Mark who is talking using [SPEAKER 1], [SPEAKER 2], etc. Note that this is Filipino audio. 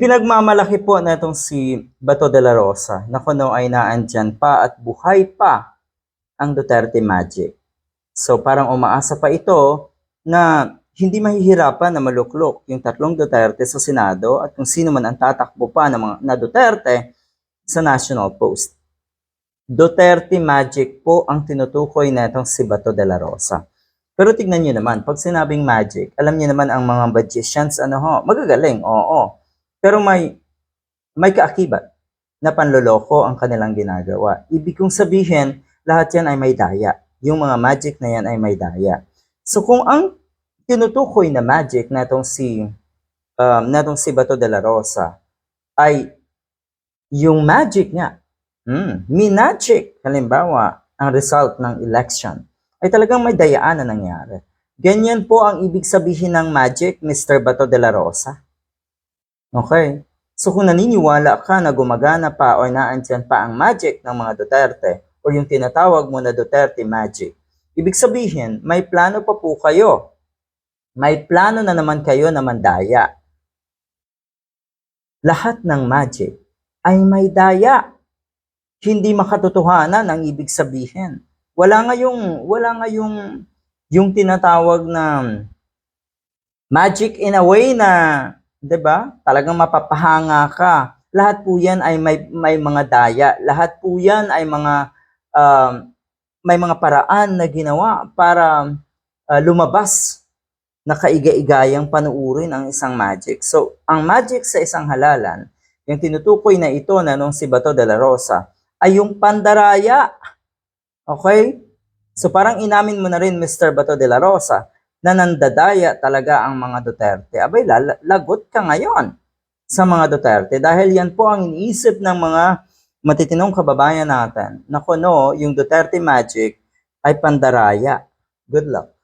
[SPEAKER 1] Pinagmamalaki po na itong si Bato de la Rosa na kuno ay naandyan pa at buhay pa ang Duterte Magic. So parang umaasa pa ito na hindi mahihirapan na maluklok yung tatlong Duterte sa Senado at kung sino man ang tatakbo pa ng mga na Duterte sa national post. Duterte Magic po ang tinutukoy na itong si Bato de la Rosa. Pero tignan nyo naman, pag sinabing magic, alam niyo naman ang mga magicians, ano ho, magagaling, oo. Pero may, may kaakibat na panloloko ang kanilang ginagawa. Ibig kong sabihin, lahat yan ay may daya. Yung mga magic na yan ay may daya. So kung ang tinutukoy na magic na itong si, um, na itong si Bato de la Rosa ay yung magic nga, hmm, minagic, halimbawa, ang result ng election, ay talagang may dayaan na nangyari. Ganyan po ang ibig sabihin ng magic, Mr. Bato de la Rosa. Okay? So kung naniniwala ka na gumagana pa o naandyan pa ang magic ng mga Duterte o yung tinatawag mo na Duterte magic, ibig sabihin, may plano pa po kayo. May plano na naman kayo na mandaya. Lahat ng magic ay may daya. Hindi makatotohanan ang ibig sabihin. Wala nga yung, wala nga yung, yung tinatawag na magic in a way na 'di ba? Talagang mapapahanga ka. Lahat po 'yan ay may may mga daya. Lahat po 'yan ay mga um, may mga paraan na ginawa para uh, lumabas na kaiga-igayang panuurin ang isang magic. So, ang magic sa isang halalan, yung tinutukoy na ito na nung si Bato de la Rosa, ay yung pandaraya. Okay? So, parang inamin mo na rin, Mr. Bato de la Rosa, na nandadaya talaga ang mga Duterte. Abay, lagot ka ngayon sa mga Duterte dahil yan po ang iniisip ng mga matitinong kababayan natin na kuno yung Duterte magic ay pandaraya. Good luck.